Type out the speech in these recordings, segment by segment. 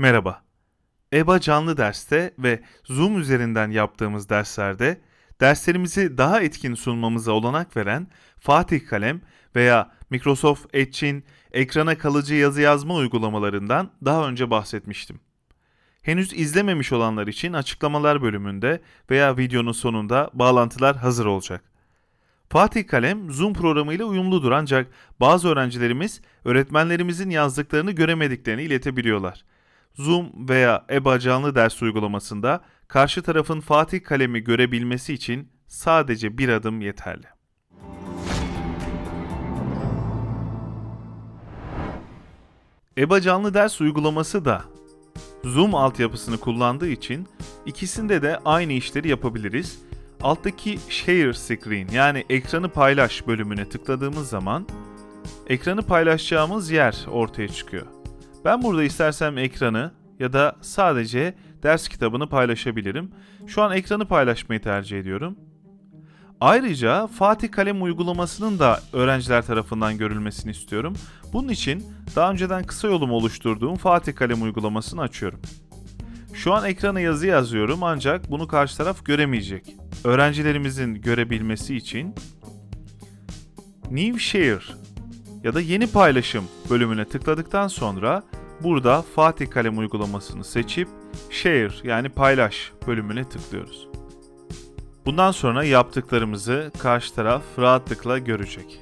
Merhaba. EBA canlı derste ve Zoom üzerinden yaptığımız derslerde derslerimizi daha etkin sunmamıza olanak veren Fatih Kalem veya Microsoft Edge'in ekrana kalıcı yazı yazma uygulamalarından daha önce bahsetmiştim. Henüz izlememiş olanlar için açıklamalar bölümünde veya videonun sonunda bağlantılar hazır olacak. Fatih Kalem Zoom programıyla uyumludur ancak bazı öğrencilerimiz öğretmenlerimizin yazdıklarını göremediklerini iletebiliyorlar. Zoom veya EBA canlı ders uygulamasında karşı tarafın Fatih Kalem'i görebilmesi için sadece bir adım yeterli. EBA canlı ders uygulaması da Zoom altyapısını kullandığı için ikisinde de aynı işleri yapabiliriz. Alttaki Share Screen yani ekranı paylaş bölümüne tıkladığımız zaman ekranı paylaşacağımız yer ortaya çıkıyor. Ben burada istersem ekranı ya da sadece ders kitabını paylaşabilirim. Şu an ekranı paylaşmayı tercih ediyorum. Ayrıca Fatih Kalem uygulamasının da öğrenciler tarafından görülmesini istiyorum. Bunun için daha önceden kısa yolum oluşturduğum Fatih Kalem uygulamasını açıyorum. Şu an ekrana yazı yazıyorum ancak bunu karşı taraf göremeyecek. Öğrencilerimizin görebilmesi için New Share ya da yeni paylaşım bölümüne tıkladıktan sonra burada Fatih Kalem uygulamasını seçip Share yani paylaş bölümüne tıklıyoruz. Bundan sonra yaptıklarımızı karşı taraf rahatlıkla görecek.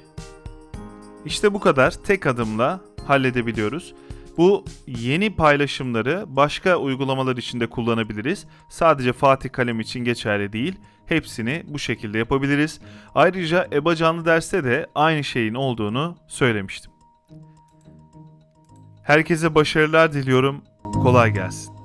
İşte bu kadar tek adımla halledebiliyoruz. Bu yeni paylaşımları başka uygulamalar için de kullanabiliriz. Sadece Fatih Kalem için geçerli değil. Hepsini bu şekilde yapabiliriz. Ayrıca EBA canlı derste de aynı şeyin olduğunu söylemiştim. Herkese başarılar diliyorum. Kolay gelsin.